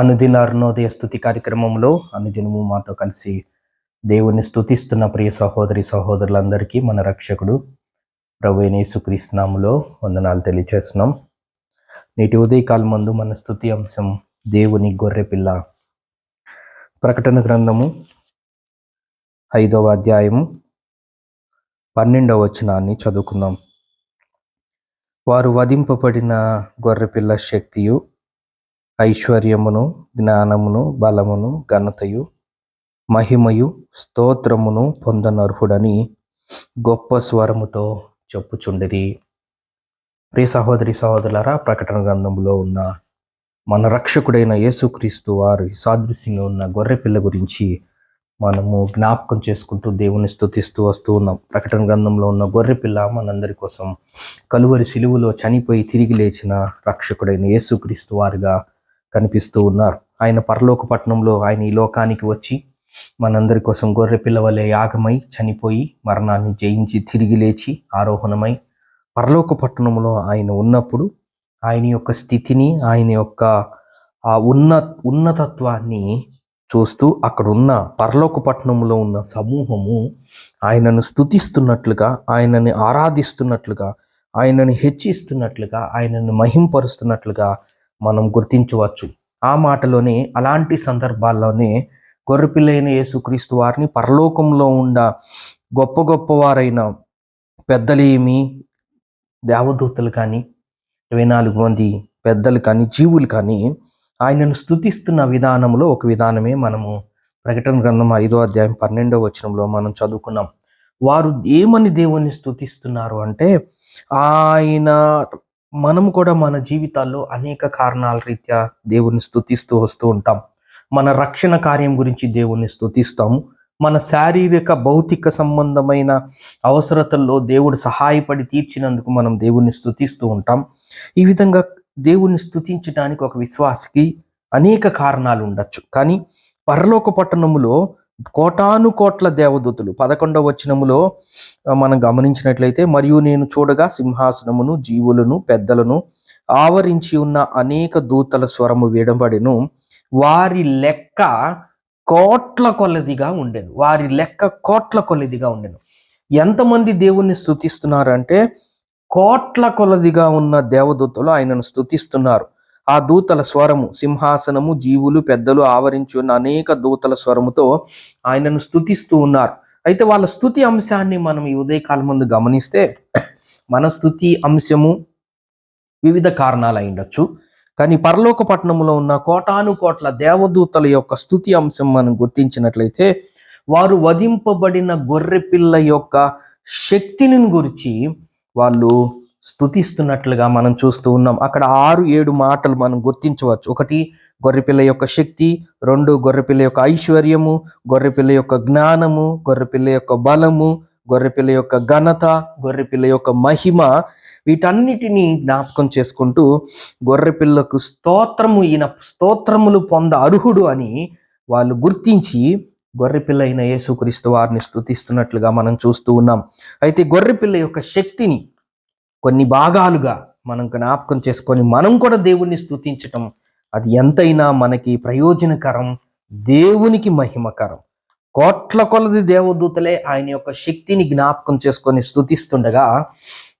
అనుదిన అరుణోదయ స్థుతి కార్యక్రమంలో అనుదినము మాతో కలిసి దేవుని స్థుతిస్తున్న ప్రియ సహోదరి సహోదరులందరికీ మన రక్షకుడు ప్రభు సుక్రీస్తునాములో వందనాలు తెలియజేస్తున్నాం నేటి ఉదయకాలం ముందు మన స్థుతి అంశం దేవుని గొర్రెపిల్ల ప్రకటన గ్రంథము ఐదవ అధ్యాయము పన్నెండవ వచనాన్ని చదువుకుందాం. వారు వధింపబడిన గొర్రెపిల్ల శక్తియు ఐశ్వర్యమును జ్ఞానమును బలమును ఘనతయు మహిమయు స్తోత్రమును పొందనర్హుడని గొప్ప స్వరముతో చెప్పుచుండిరి. ప్రియ సహోదరి సహోదరులరా ప్రకటన గ్రంథంలో ఉన్న మన రక్షకుడైన యేసుక్రీస్తు వారి సాదృశ్యంగా ఉన్న గొర్రెపిల్ల గురించి మనము జ్ఞాపకం చేసుకుంటూ దేవుని స్థుతిస్తూ వస్తూ ఉన్నాం. ప్రకటన గ్రంథంలో ఉన్న గొర్రెపిల్ల మనందరి కోసం కలువరి సిలువలో చనిపోయి తిరిగి లేచిన రక్షకుడైన యేసుక్రీస్తు వారిగా కనిపిస్తూ ఉన్నారు. ఆయన పరలోక పట్టణంలో ఆయన ఈ లోకానికి వచ్చి మనందరి కోసం గొర్రె పిల్లవలే యాగమై చనిపోయి మరణాన్ని జయించి తిరిగి లేచి ఆరోహణమై పరలోక పట్టణంలో ఆయన ఉన్నప్పుడు ఆయన యొక్క స్థితిని ఆయన యొక్క ఆ ఉన్న ఉన్నతత్వాన్ని చూస్తూ అక్కడున్న పరలోక పట్టణంలో ఉన్న సమూహము ఆయనను స్థుతిస్తున్నట్లుగా ఆయనని ఆరాధిస్తున్నట్లుగా ఆయనని హెచ్చిస్తున్నట్లుగా ఆయనను మహింపరుస్తున్నట్లుగా మనం గుర్తించవచ్చు. ఆ మాటలోనే అలాంటి సందర్భాల్లోనే గొర్రెపిల్లైన యేసుక్రీస్తు వారిని పరలోకంలో ఉండ గొప్ప గొప్పవారైన పెద్దలేమి దేవదూతలు కానీ ఇరవై నాలుగు మంది పెద్దలు కానీ జీవులు కానీ ఆయనను స్థుతిస్తున్న విధానంలో ఒక విధానమే మనము ప్రకటన గ్రంథం ఐదో అధ్యాయం పన్నెండో వచనంలో మనం చదువుకున్నాం. వారు ఏమని దేవుణ్ణి స్థుతిస్తున్నారు అంటే ఆయన మనం కూడా మన జీవితాల్లో అనేక కారణాల రీత్యా దేవుని స్థుతిస్తూ వస్తూ ఉంటాం. మన రక్షణ కార్యం గురించి దేవుణ్ణి స్థుతిస్తాము మన శారీరక భౌతిక సంబంధమైన అవసరతల్లో దేవుడు సహాయపడి తీర్చినందుకు మనం దేవుణ్ణి స్థుతిస్తూ ఉంటాం. ఈ విధంగా దేవుణ్ణి స్థుతించడానికి ఒక విశ్వాసకి అనేక కారణాలు ఉండొచ్చు. కానీ పరలోక పట్టణములో కోటాను కోట్ల దేవదూతులు. పదకొండవ వచనములో మనం గమనించినట్లయితే మరియు నేను చూడగా సింహాసనమును జీవులను పెద్దలను ఆవరించి ఉన్న అనేక దూతల స్వరము విడబడిను వారి లెక్క కోట్ల కొలదిగా ఉండెను. వారి లెక్క కోట్ల కొలదిగా ఉండేను. ఎంతమంది దేవుణ్ణి స్థుతిస్తున్నారంటే కోట్ల కొలదిగా ఉన్న దేవదూతలు ఆయనను స్థుతిస్తున్నారు ఆ దూతల స్వరము సింహాసనము జీవులు పెద్దలు ఆవరించి ఉన్న అనేక దూతల స్వరముతో ఆయనను స్థుతిస్తూ ఉన్నారు. అయితే వాళ్ళ స్థుతి అంశాన్ని మనం ఈ ఉదయకాలం ముందు గమనిస్తే మన స్థుతి అంశము వివిధ కారణాలు అయి ఉండొచ్చు. కానీ పరలోక పట్టణంలో ఉన్న కోటాను కోట్ల దేవదూతల యొక్క స్థుతి అంశం మనం గుర్తించినట్లయితే వారు వధింపబడిన గొర్రె పిల్ల యొక్క శక్తిని గురించి వాళ్ళు స్థుతిస్తున్నట్లుగా మనం చూస్తూ ఉన్నాం. అక్కడ ఆరు ఏడు మాటలు మనం గుర్తించవచ్చు. ఒకటి గొర్రెపిల్ల యొక్క శక్తి. రెండు గొర్రెపిల్ల యొక్క ఐశ్వర్యము. గొర్రెపిల్ల యొక్క జ్ఞానము. గొర్రెపిల్ల యొక్క బలము. గొర్రెపిల్ల యొక్క ఘనత. గొర్రెపిల్ల యొక్క మహిమ. వీటన్నిటినీ జ్ఞాపకం చేసుకుంటూ గొర్రెపిల్లకు స్తోత్రము ఈయన స్తోత్రములు పొంద అర్హుడు అని వాళ్ళు గుర్తించి గొర్రెపిల్ల అయిన యేసుక్రీస్తు వారిని స్థుతిస్తున్నట్లుగా మనం చూస్తూ ఉన్నాం. అయితే గొర్రెపిల్ల యొక్క శక్తిని కొన్ని భాగాలుగా మనం జ్ఞాపకం చేసుకొని మనం కూడా దేవుణ్ణి స్తుతించటం అది ఎంతైనా మనకి ప్రయోజనకరం దేవునికి మహిమకరం. కోట్ల కొలది దేవదూతలే ఆయన యొక్క శక్తిని జ్ఞాపకం చేసుకొని స్థుతిస్తుండగా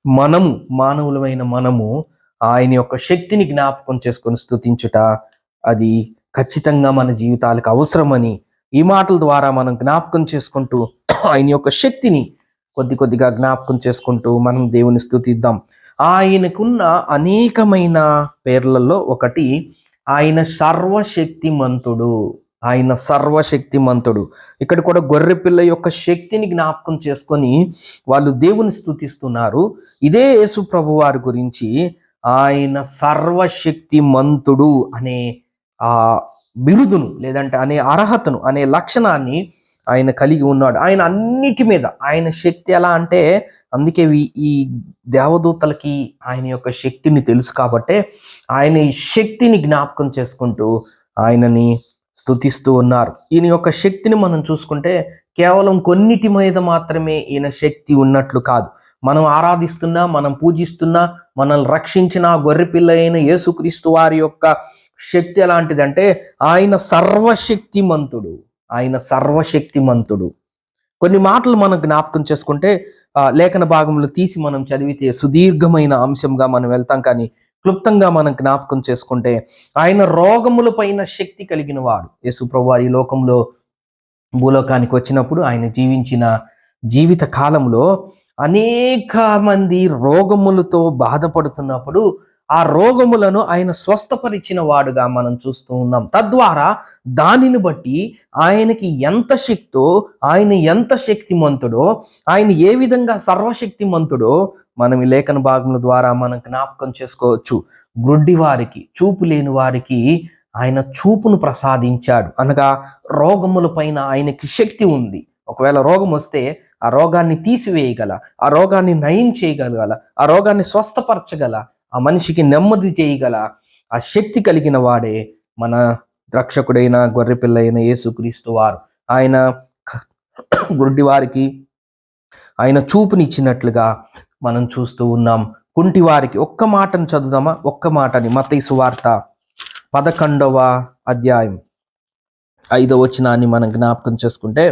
మనము మానవులమైన మనము ఆయన యొక్క శక్తిని జ్ఞాపకం చేసుకొని స్థుతించుట అది ఖచ్చితంగా మన జీవితాలకు అవసరమని ఈ మాటల ద్వారా మనం జ్ఞాపకం చేసుకుంటూ ఆయన యొక్క శక్తిని కొద్ది కొద్దిగా జ్ఞాపకం చేసుకుంటూ మనం దేవుని స్థుతిద్దాం. ఆయనకున్న అనేకమైన పేర్లలో ఒకటి ఆయన సర్వశక్తిమంతుడు. ఆయన సర్వశక్తిమంతుడు. ఇక్కడ కూడా గొర్రెపిల్ల యొక్క శక్తిని జ్ఞాపకం చేసుకొని వాళ్ళు దేవుని స్థుతిస్తున్నారు. ఇదే యేసు ప్రభు వారి గురించి ఆయన సర్వశక్తిమంతుడు అనే ఆ బిరుదును లేదంటే అనే అర్హతను అనే లక్షణాన్ని ఆయన కలిగి ఉన్నాడు. ఆయన అన్నిటి మీద ఆయన శక్తి ఎలా అంటే అందుకే ఈ- దేవదూతలకి ఆయన యొక్క శక్తిని తెలుసు కాబట్టే ఆయన ఈ శక్తిని జ్ఞాపకం చేసుకుంటూ ఆయనని స్తుతిస్తూ ఉన్నారు. ఈయన యొక్క శక్తిని మనం చూసుకుంటే కేవలం కొన్నిటి మీద మాత్రమే ఈయన శక్తి ఉన్నట్లు కాదు. మనం ఆరాధిస్తున్నా మనం పూజిస్తున్నా మనల్ని రక్షించిన గొర్రెపిల్ల అయిన యేసుక్రీస్తు వారి యొక్క శక్తి ఎలాంటిదంటే ఆయన సర్వశక్తిమంతుడు. ఆయన సర్వశక్తిమంతుడు. కొన్ని మాటలు మనం జ్ఞాపకం చేసుకుంటే లేఖన భాగంలో తీసి మనం చదివితే సుదీర్ఘమైన అంశంగా మనం వెళ్తాం కానీ క్లుప్తంగా మనం జ్ఞాపకం చేసుకుంటే ఆయన రోగముల పైన శక్తి కలిగిన వాడు యేసుప్రభువారి లోకంలో భూలోకానికి వచ్చినప్పుడు ఆయన జీవించిన జీవిత కాలంలో అనేక మంది రోగములతో బాధపడుతున్నప్పుడు ఆ రోగములను ఆయన స్వస్థపరిచిన వాడుగా మనం చూస్తూ ఉన్నాం. తద్వారా దానిని బట్టి ఆయనకి ఎంత శక్తో ఆయన ఎంత శక్తిమంతుడో ఆయన ఏ విధంగా సర్వశక్తిమంతుడో మనం ఈ లేఖన భాగముల ద్వారా మనం జ్ఞాపకం చేసుకోవచ్చు. గుడ్డి వారికి చూపు లేని వారికి ఆయన చూపును ప్రసాదించాడు. అనగా రోగముల పైన ఆయనకి శక్తి ఉంది. ఒకవేళ రోగం వస్తే ఆ రోగాన్ని తీసివేయగల ఆ రోగాన్ని నయం చేయగలగల ఆ రోగాన్ని స్వస్థపరచగల ఆ మనిషికి నెమ్మది చేయగల ఆ శక్తి కలిగిన వాడే మన రక్షకుడైన గొర్రెపిల్ల అయిన యేసుక్రీస్తు వారు. ఆయన గుడ్డి వారికి ఆయన చూపునిచ్చినట్లుగా మనం చూస్తూ ఉన్నాం. కుంటి వారికి ఒక్క మాటను చదువుదామా? ఒక్క మాటని మతైసు వార్త పదకొండవ అధ్యాయం ఐదవ వచనాన్ని మనం జ్ఞాపకం చేసుకుంటే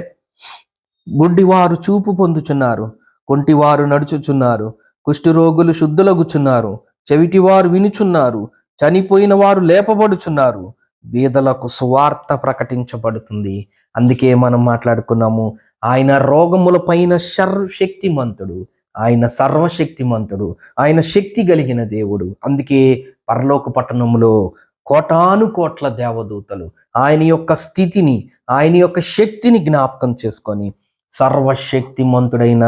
గుడ్డివారు చూపు పొందుచున్నారు కొంటివారు నడుచుచున్నారు కుష్ఠరోగులు శుద్ధులగుచున్నారు చెవిటివారు వినుచున్నారు చనిపోయిన వారు లేపబడుచున్నారు. బీదలకు సువార్త ప్రకటించబడుతుంది. అందుకే మనం మాట్లాడుకున్నాము ఆయన రోగముల పైన సర్వశక్తిమంతుడు ఆయన సర్వశక్తిమంతుడు ఆయన శక్తి కలిగిన దేవుడు. అందుకే పరలోక పట్టణంలో కోటాను కోట్ల దేవదూతలు ఆయన యొక్క స్థితిని ఆయన యొక్క శక్తిని జ్ఞాపకం చేసుకొని సర్వశక్తిమంతుడైన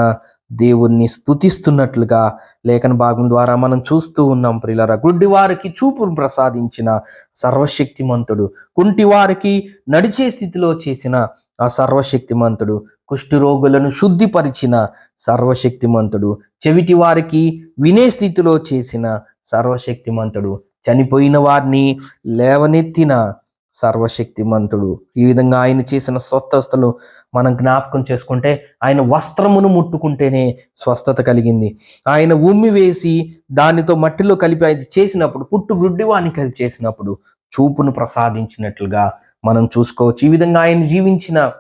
దేవుణ్ణి స్థుతిస్తున్నట్లుగా లేఖన భాగం ద్వారా మనం చూస్తూ ఉన్నాం ప్రియులరా. గుడ్డి వారికి చూపును ప్రసాదించిన సర్వశక్తిమంతుడు. కుంటి వారికి నడిచే స్థితిలో చేసిన ఆ సర్వశక్తిమంతుడు. కుష్ఠరోగులను శుద్ధిపరిచిన సర్వశక్తిమంతుడు. చెవిటి వారికి వినే స్థితిలో చేసిన సర్వశక్తిమంతుడు. చనిపోయిన వారిని లేవనెత్తిన సర్వశక్తిమంతుడు. ఈ విధంగా ఆయన చేసిన స్వస్థతలు మనం జ్ఞాపకం చేసుకుంటే ఆయన వస్త్రమును ముట్టుకుంటేనే స్వస్థత కలిగింది. ఆయన ఉమ్మి వేసి దానితో మట్టిలో కలిపి అది చేసినప్పుడు పుట్టు గుడ్డివానికి అది చేసినప్పుడు చూపును ప్రసాదించినట్లుగా మనం చూసుకోవచ్చు. ఈ విధంగా ఆయన జీవించిన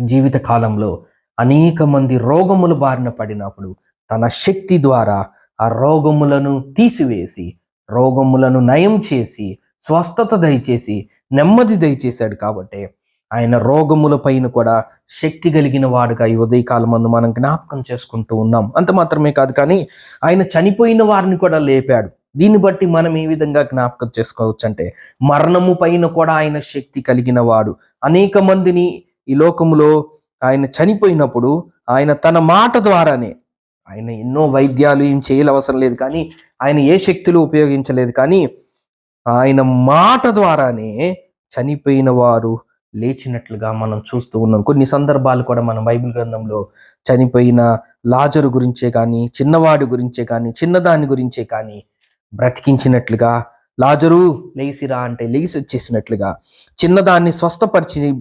జీవిత కాలంలో అనేక మంది రోగములు బారిన పడినప్పుడు తన శక్తి ద్వారా ఆ రోగములను తీసివేసి రోగములను నయం చేసి స్వస్థత దయచేసి నెమ్మది దయచేశాడు కాబట్టి ఆయన రోగముల పైన కూడా శక్తి కలిగిన వాడుగా ఈ ఉదయకాలం మందు మనం జ్ఞాపకం చేసుకుంటూ ఉన్నాం. అంత మాత్రమే కాదు కానీ ఆయన చనిపోయిన వారిని కూడా లేపాడు. దీన్ని బట్టి మనం ఏ విధంగా జ్ఞాపకం చేసుకోవచ్చు అంటే మరణము పైన కూడా ఆయన శక్తి కలిగిన వాడు. అనేక మందిని ఈ లోకములో ఆయన చనిపోయినప్పుడు ఆయన తన మాట ద్వారానే ఆయన ఎన్నో వైద్యాలు ఏం చేయాలి అవసరం లేదు కానీ ఆయన ఏ శక్తులు ఉపయోగించలేదు కానీ ఆయన మాట ద్వారానే చనిపోయిన వారు లేచినట్లుగా మనం చూస్తూ ఉన్నాం. కొన్ని సందర్భాలు కూడా మనం బైబిల్ గ్రంథంలో చనిపోయిన లాజరు గురించే కానీ చిన్నవాడి గురించే కానీ చిన్నదాని గురించే కానీ బ్రతికించినట్లుగా లాజరు లేసిరా అంటే లేచి వచ్చేసినట్లుగా చిన్నదాన్ని స్వస్థపరిచి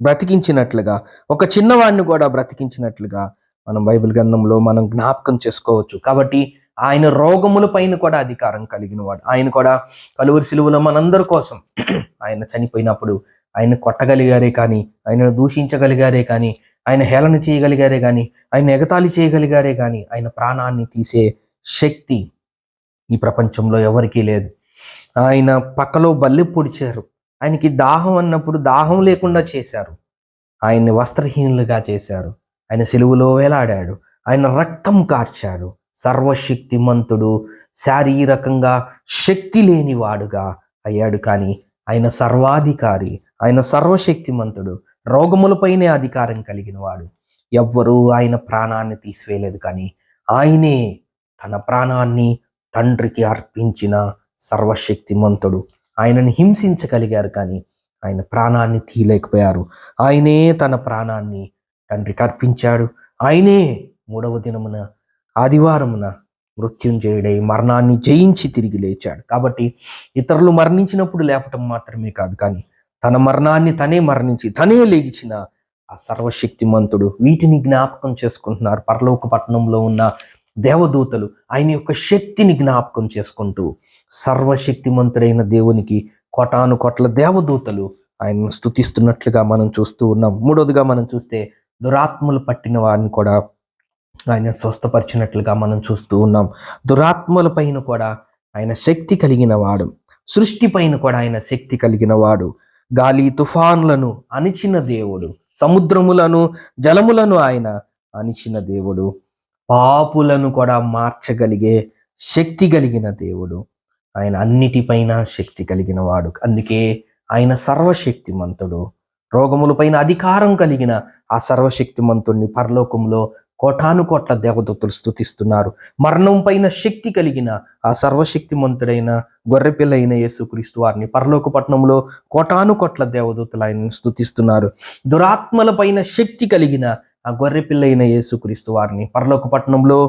బ్రతికించినట్లుగా ఒక చిన్నవాడిని కూడా బ్రతికించినట్లుగా మనం బైబిల్ గ్రంథంలో మనం జ్ఞాపకం చేసుకోవచ్చు. కాబట్టి ఆయన రోగముల పైన కూడా అధికారం కలిగిన వాడు. ఆయన కూడా కలువరి సిలువలో మనందరి కోసం ఆయన చనిపోయినప్పుడు ఆయన కొట్టగలిగారే కానీ ఆయనను దూషించగలిగారే కానీ ఆయన హేళన చేయగలిగారే కానీ ఆయన ఎగతాళి చేయగలిగారే కానీ ఆయన ప్రాణాన్ని తీసే శక్తి ఈ ప్రపంచంలో ఎవరికీ లేదు. ఆయన పక్కలో బల్లె పొడిచారు. ఆయనకి దాహం అన్నప్పుడు దాహం లేకుండా చేశారు. ఆయన్ని వస్త్రహీనులుగా చేశారు. ఆయన సెలువులో వేలాడాడు. ఆయన రక్తం కార్చాడు. సర్వశక్తిమంతుడు శారీరకంగా శక్తి లేనివాడుగా అయ్యాడు. కానీ ఆయన సర్వాధికారి ఆయన సర్వశక్తిమంతుడు రోగములపైనే అధికారం కలిగిన వాడు ఎవ్వరూ ఆయన ప్రాణాన్ని తీసివేయలేదు. కానీ ఆయనే తన ప్రాణాన్ని తండ్రికి అర్పించిన సర్వశక్తిమంతుడు. ఆయనని హింసించగలిగారు. కానీ ఆయన ప్రాణాన్ని తీయలేకపోయారు. ఆయనే తన ప్రాణాన్ని తండ్రికి అర్పించాడు. ఆయనే మూడవ దినమున ఆదివారమున మృత్యుంజయుడై మరణాన్ని జయించి తిరిగి లేచాడు. కాబట్టి ఇతరులు మరణించినప్పుడు లేపటం మాత్రమే కాదు కానీ తన మరణాన్ని తనే మరణించి తనే లేచిన ఆ సర్వశక్తిమంతుడు వీటిని జ్ఞాపకం చేసుకుంటున్నారు. పరలోక పట్టణంలో ఉన్న దేవదూతలు ఆయన యొక్క శక్తిని జ్ఞాపకం చేసుకుంటూ సర్వశక్తిమంతుడైన దేవునికి కొటాను కొట్ల దేవదూతలు ఆయనను స్తుతిస్తున్నట్లుగా మనం చూస్తూ ఉన్నాం. మూడోదిగా మనం చూస్తే దురాత్మలు పట్టిన వారిని కూడా ఆయన స్వస్థపరిచినట్లుగా మనం చూస్తూ ఉన్నాం. దురాత్మల పైన కూడా ఆయన శక్తి కలిగిన వాడు. సృష్టి పైన కూడా ఆయన శక్తి కలిగిన వాడు. గాలి తుఫాన్లను అణిచిన దేవుడు. సముద్రములను జలములను ఆయన అణిచిన దేవుడు. పాపులను కూడా మార్చగలిగే శక్తి కలిగిన దేవుడు. ఆయన అన్నిటిపైన శక్తి కలిగిన వాడు. అందుకే ఆయన సర్వశక్తిమంతుడు. రోగములపైన అధికారం కలిగిన ఆ సర్వశక్తిమంతుడిని పరలోకంలో కోటాను కోట్ల దేవదూతలు మరణం పైన శక్తి కలిగిన ఆ సర్వశక్తిమంతుడైన గొర్రెపిల్ల అయిన యేసుక్రీస్తు వారిని పరలోక పట్టణంలో కోటాను కోట్ల దేవదూతలు ఆయనను స్థుతిస్తున్నారు దురాత్మల పైన శక్తి కలిగిన ఆ గొర్రెపిల్ల అయిన యేసుక్రీస్తు వారిని పరలోక పట్టణంలో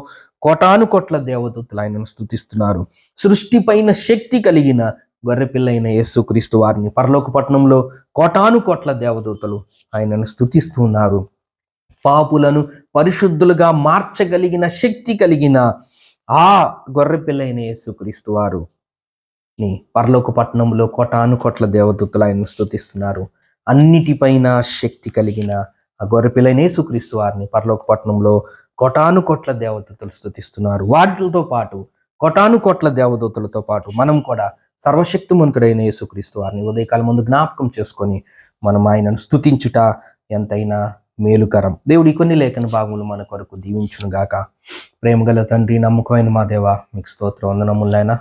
కోటాను కోట్ల దేవదూతలు ఆయనను స్థుతిస్తున్నారు సృష్టి పైన శక్తి కలిగిన గొర్రెపిల్ల అయిన యేసుక్రీస్తు వారిని పరలోక పట్టణంలో కోటాను కోట్ల దేవదూతలు ఆయనను స్థుతిస్తున్నారు పాపులను పరిశుద్ధులుగా మార్చగలిగిన శక్తి కలిగిన ఆ గొర్రెపిల్లైన యేసుక్రీస్తు వారు ని పరలోక పట్టణంలో కోటాను కోట్ల దేవదూతలు ఆయనను అన్నిటిపైన శక్తి కలిగిన ఆ గొర్రెపిల్లైన యేసుక్రీస్తు వారిని పరలోక పట్టణంలో కోటాను కోట్ల దేవదూతలు వాటితో పాటు కోటాను కోట్ల దేవదూతలతో పాటు మనం కూడా సర్వశక్తిమంతుడైన యేసుక్రీస్తు వారిని ఉదయకాలం ముందు జ్ఞాపకం చేసుకొని మనం ఆయనను స్థుతించుట ఎంతైనా మేలుకరం. దేవుడి కొన్ని లేఖన భాగములు మన కొరకు దీవించునుగాక ప్రేమగల తండ్రి నమ్మకమైన మా దేవ మీకు స్తోత్ర వందనములైన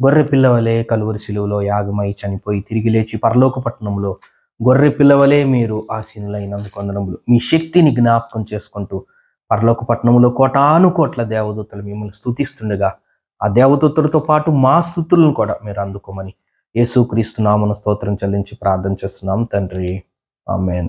గొర్రె పిల్లవలే కలువరి శిలువలో యాగమై చనిపోయి తిరిగి లేచి పరలోక పట్టణంలో గొర్రె పిల్లవలే మీరు ఆసీనులైనందుకు వందనములు. మీ శక్తిని జ్ఞాపకం చేసుకుంటూ పరలోక పట్టణంలో కోటాను కోట్ల దేవదూతలు మిమ్మల్ని స్థుతిస్తుండగా ఆ దేవదూతలతో పాటు మా స్థుతులను కూడా మీరు అందుకోమని యేసుక్రీస్తు నామన స్తోత్రం చెల్లించి ప్రార్థన చేస్తున్నాం తండ్రి. ఆమెన్.